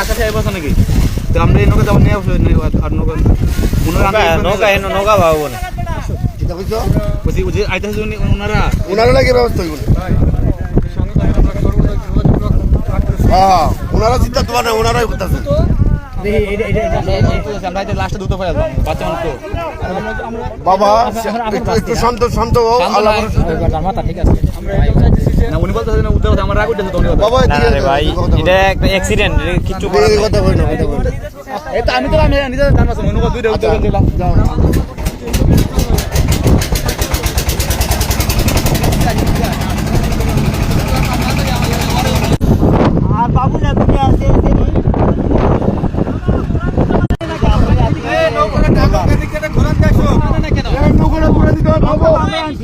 আছে নাকি? তো আমরা এই নৌকা যাব নিয়ে আসব না আর নৌকা নৌকা নৌকা না। এটা বুঝছ? বুঝি বুঝি আইতেছে ওনারা ওনারা নাকি ব্যবস্থা হইব হ্যাঁ ওনারা চিন্তা তোমার ওনারাই করতেছে। বাবা একটু শান্ত শান্ত উঠতেছে তো উনি বাবা ভাই এটা একটা অ্যাক্সিডেন্ট। কথা বলো না তো আমি তো আমি দুইটা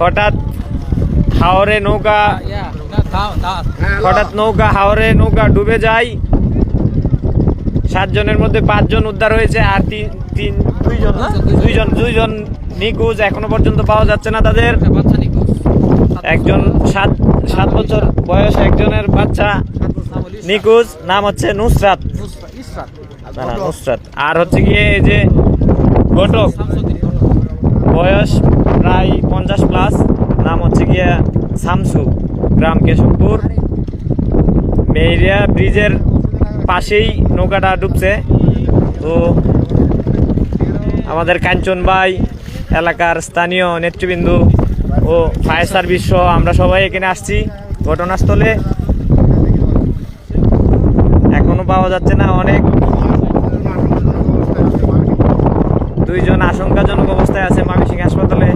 হঠাৎ হাওরে নৌকা হঠাৎ নৌকা হাওরে নৌকা ডুবে যায়। সাতজনের মধ্যে পাঁচজন উদ্ধার হয়েছে আর তিন তিন, দুইজন দুইজন দুইজন নিখোঁজ এখনও পর্যন্ত পাওয়া যাচ্ছে না তাদের। একজন সাত সাত বছর বয়স, একজনের বাচ্চা নিখোঁজ, নাম হচ্ছে নুসরাত। নুসরাত। আর হচ্ছে গিয়ে এই যে ঘটক, বয়স প্রায় পঞ্চাশ প্লাস নাম হচ্ছে গিয়ে সামসু, গ্রাম কেশবপুর। মেরিয়া ব্রিজের পাশেই নৌকাটা ডুবছে। তো আমাদের কাঞ্চন ভাই, এলাকার স্থানীয় নেতৃবৃন্দ ও ফায়ার সার্ভিস সহ আমরা সবাই এখানে আসছি ঘটনাস্থলে। এখনও পাওয়া যাচ্ছে না অনেক। দুইজন আশঙ্কাজনক অবস্থায় আছে মামিসিং হাসপাতালে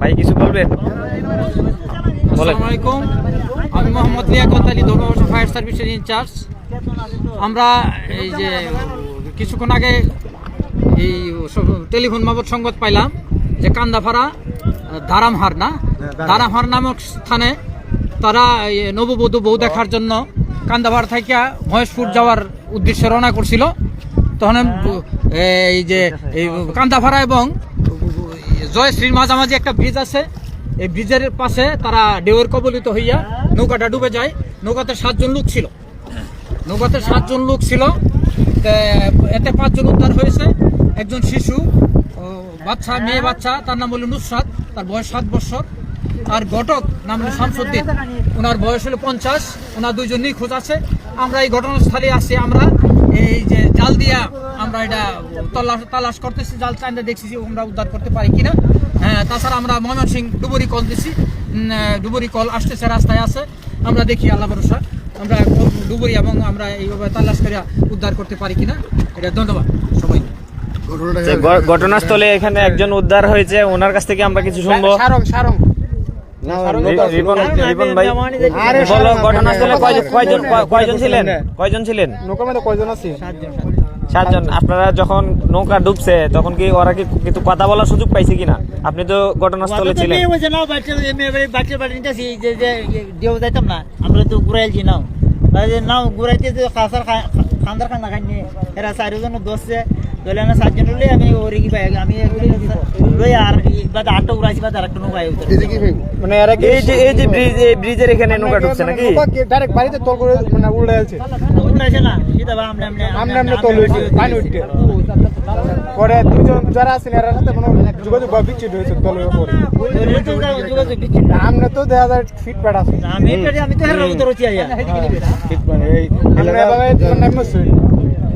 ভাই কিছু বলবেন বলেন আসসালামু আলাইকুম। আমি মোহাম্মদ লিয়াকত আলী ধর্মবর্ষ ফায়ার সার্ভিসের ইনচার্জ। আমরা এই যে কিছুক্ষণ আগে এই টেলিফোন মাবত সংবাদ পাইলাম যে কান্দাফাড়া ধারামহার না? ধারামহার। নামক স্থানে তারা নববধূ বউ দেখার জন্য কান্দাভার থেকে মহেশপুর যাওয়ার উদ্দেশ্যে রওনা করছিল। তখন এই যে এই কান্দাভাড়া এবং জয়শ্রীর মাঝামাঝি একটা ব্রিজ আছে। এই ব্রিজের পাশে তারা ঢেউয়ের কবলিত হইয়া নৌকাটা ডুবে যায়। নৌকাতে সাতজন লোক ছিল। নৌকাতে সাতজন লোক ছিল। এতে পাঁচজন উদ্ধার হয়েছে। একজন শিশু বাচ্চা, মেয়ে বাচ্চা, তার নাম হলো নুসরাত, তার বয়স সাত বছর। আর ঘটক নাম হলো শামসুদ্দিন। ওনার বয়স হলো পঞ্চাশ। ওনার দুইজন নিখোঁজ আছে। আমরা এই ঘটনাস্থলে আসি, আমরা এই যে জাল দিয়া আমরা এটা তল্লাশ তালাশ করতেছি জাল চান্দা দেখছি আমরা উদ্ধার করতে পারি কিনা হ্যাঁ তাছাড়া আমরা ময়মনসিং ডুবুরি কল দিছি ডুবুরি কল আসতেছে রাস্তায় আছে আমরা দেখি আল্লাহ ভরসা আমরা ডুবুরি এবং আমরা এইভাবে তালাশ করে উদ্ধার করতে পারি কিনা এটা ধন্যবাদ সবাই ঘটনাস্থলে এখানে একজন উদ্ধার হয়েছে ওনার কাছ থেকে আমরা কিছু শুনব ঘটনাস্থলে কয়জন কয়জন কয়জন ছিলেন কয়জন ছিলেন সাতজন আপনারা যখন নৌকা ডুবছে তখন কি ওরা কি কিন্তু কথা বলার সুযোগ পাইছে কিনা? আপনি তো ঘটনাস্থলে ছিলেন। যাইতাম না আমরা তো ঘুরাইছি নাও। নাও ঘুরাইতে তো খাসার খান্দার খান্না খাইনি এরা চারিজন দোষছে দলে না সাতজন হলে আমি ওরে কি আমি লই আর বাদ আটটা উড়াইছি বাদ আরেকটা নৌকা আই উতরে এদিকে ভাই মানে এরা কি এই যে এই যে ব্রিজ এই ব্রিজের এখানে নৌকা ঢুকছে নাকি ডাইরেক্ট বাড়িতে তল করে মানে উল্টে আছে উড়াইছে না সেটা বা আমনে আমনে আমনে আমনে তল হয়েছে পানি উঠতে পরে দুজন যারা আছেন এরা সাথে কোনো যোগাযোগ বা বিচ্ছিন্ন হয়েছে তলের পরে যোগাযোগ বিচ্ছিন্ন আমনে তো দেখা যায় ফিট প্যাড আছে আমি আমি তো হের উতর আইয়া ফিট প্যাড এই আমরা এভাবে নামছে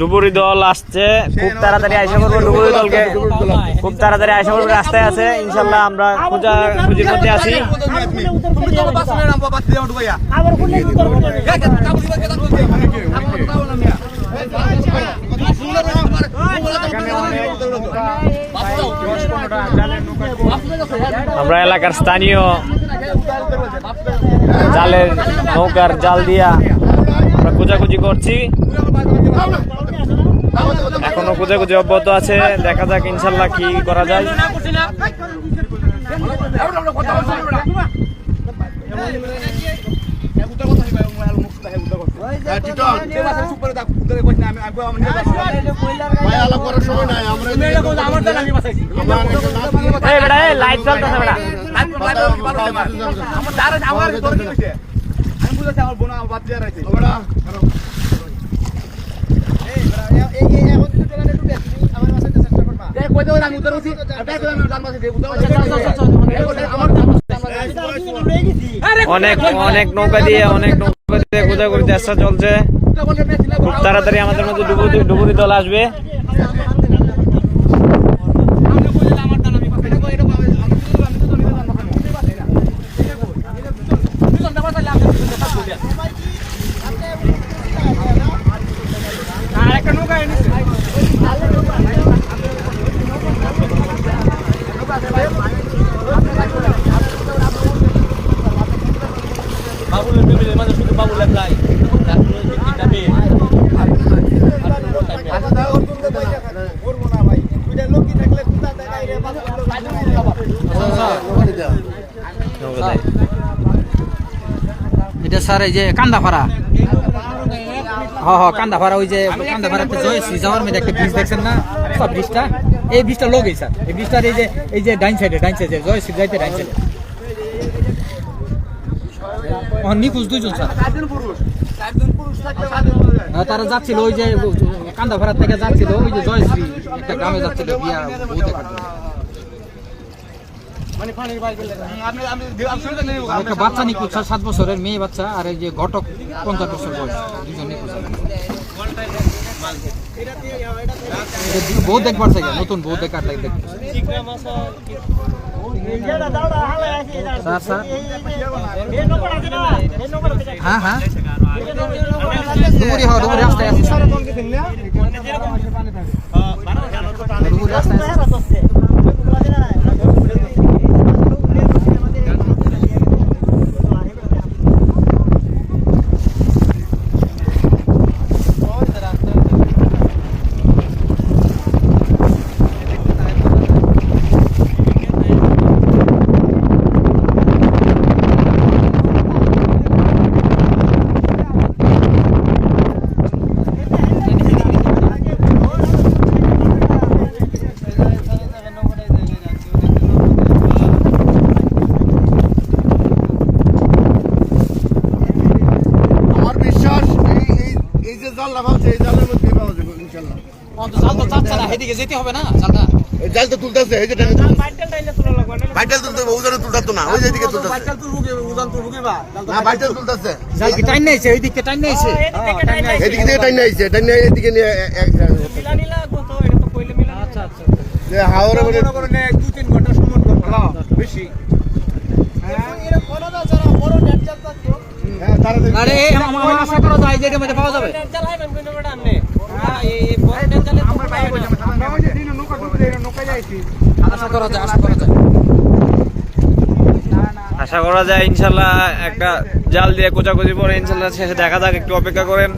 ডুবুরি দল আসছে খুব তাড়াতাড়ি আশা করব ডুবুরি দলকে খুব তাড়াতাড়ি আশা করব রাস্তায় আছে ইনশাল্লাহ আমরা খোঁজা খুঁজির মধ্যে আছি তুমি তো বাস না নাম বাস দিয়ে উঠবাইয়া আবার আমরা এলাকার স্থানীয় জালের নৌকার জাল দিয়া আমরা খোঁজাখুঁজি করছি। এখনও খোঁজাখুঁজি অব্যাহত আছে। দেখা যাক ইনশাল্লাহ কি করা যায়। টিটন ভাই আলাপ করার সময় নাই আমরা এই বেটা এই লাইট চলতেছে আমার আমি বুঝাচ্ছি আমার বোন আমার দেব আমার অনেক অনেক নৌকা দিয়ে, অনেক নৌকা দিয়ে খোঁজাখুঁজি চেষ্টা চলছে। খুব তাড়াতাড়ি আমাদের মধ্যে ডুবুরি ডুবুরি দল আসবে। স্যার এই যে কান্দাপাড়া হ্যাঁ হ্যাঁ কান্দাপাড়া ওই যে কান্দাপাড়াতে জয়শ্রী যাওয়ার মধ্যে একটা দেখছেন না? সব ব্রিজটা এই ব্রিজটা লগেই স্যার। এই ব্রিজটার এই যে এই যে ডাইন সাইডে সাইডে জয়শ্রী যাইতে ডাইন সাইডে নিখোঁজ দুইজন স্যার। হ্যাঁ, তারা যাচ্ছিল ওই যে কান্দাপাড়া থেকে যাচ্ছিল ওই যে জয়শ্রী একটা গ্রামে যাচ্ছিল বিয়া জন্য। আপনি আমি আমি শুনতে নেই আর একটা বাচ্চা নিখোঁজ স্যার সাত বছরের মেয়ে বাচ্চা আর এই যে ঘটক পঞ্চাশ বছর বয়স দুজন নিখোঁজ এটা বউ দেখবার থেকে নতুন বউ দেখার লাগে দেখতে স্যার স্যার হ্যাঁ হ্যাঁ ডুবুরি হ্যাঁ ডুবুরি রাস্তায় আছে স্যার ডুবুরি রাস্তায় আছে আমার বিশ্বাস এই এই এই যে জাল লাগাচ্ছে এই জালের মধ্যে পাওয়া যাবে ইনশাআল্লাহ। জাল তো চাচ্ছে না এদিকে যেতে হবে না জালটা এই জাল তো তুলতেছে এই যে বাইটাল তুলতে ওজনে তুলতে না ওই যে এদিকে তুলতেছে। না বাইটাল তুলতেছে। জাল কি টাইন নাইছে ওই দিকে টাইন নাইছে এদিকে দিয়ে টাইনে আইছে টাইনে এদিকে নিয়ে এক আচ্ছা আচ্ছা। যে হাওড়ে মানে হ্যাঁ তারা দেখবে। আরে এই আমার আমার আশা করা যায় যে মধ্যে পাওয়া যাবে। আশা করা যায় আশা করা যায়। আশা করা যায় ইনশাল্লাহ একটা জাল দিয়ে কোচাকুচি পরে ইনশাল্লাহ শেষে দেখা যাক একটু অপেক্ষা করেন।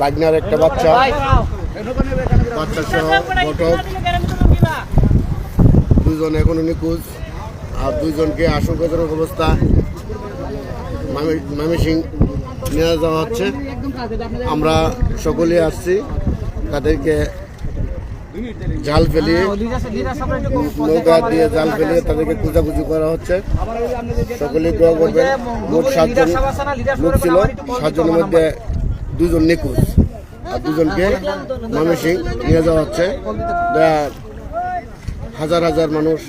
বাগনার একটা বাচ্চা। বাচ্চা সহ ঘটক দুজন এখনও নিখোঁজ। আর দুইজনকে আশঙ্কাজনক অবস্থা। ময়মনসিং নিয়ে যাওয়া হচ্ছে। আমরা সকলে আসছি। তাদেরকে জাল ফেলিয়ে, নৌকা দিয়ে জাল ফেলিয়ে তাদেরকে খোঁজাখুঁজি করা হচ্ছে। সকলে দোয়া করবেন। মোট সাতজন লোক ছিল। সাতজনের মধ্যে দুজন নিখোঁজ আর দুজনকে ময়মনসিং নিয়ে যাওয়া হচ্ছে। হাজার হাজার মানুষ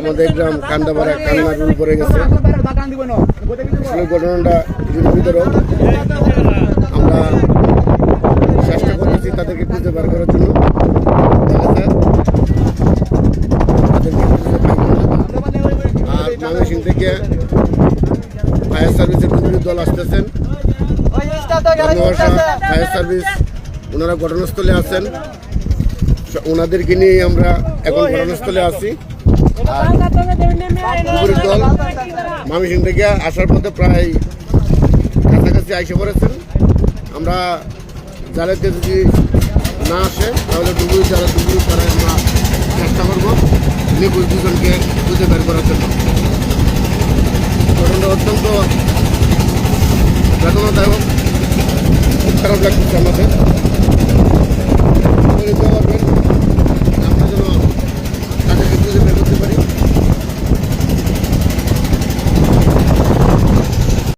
আমাদের গ্রাম কান্দাপাড়া কান্নার উপরে গেছে। আসলে ঘটনাটা বিতরক আমরা চেষ্টা করতেছি তাদেরকে খুঁজে বার করার জন্য দেখা যাক তাদেরকে খুঁজে পাই কিনা। আর ময়মনসিং থেকে ফায়ার সার্ভিসের দুটি দল আসতেছেন ধন্যবাদ ফায়ার সার্ভিস ওনারা ঘটনাস্থলে আছেন। ওনাদেরকে নিয়ে আমরা এখন ঘটনাস্থলে আছি। উপরের দল মামিসিং থেকে আসার পথে প্রায় কাছাকাছি আইসে পড়েছেন। আমরা জালেতে যদি না আসে তাহলে ডুবুরি যারা ডুবুরি তারা আমরা চেষ্টা করব নিখোঁজ দুজনকে খুঁজে বের করার জন্য। ঘটনাটা অত্যন্ত বেদনাদায়ক। খারাপ লাগতেছে আমাদের।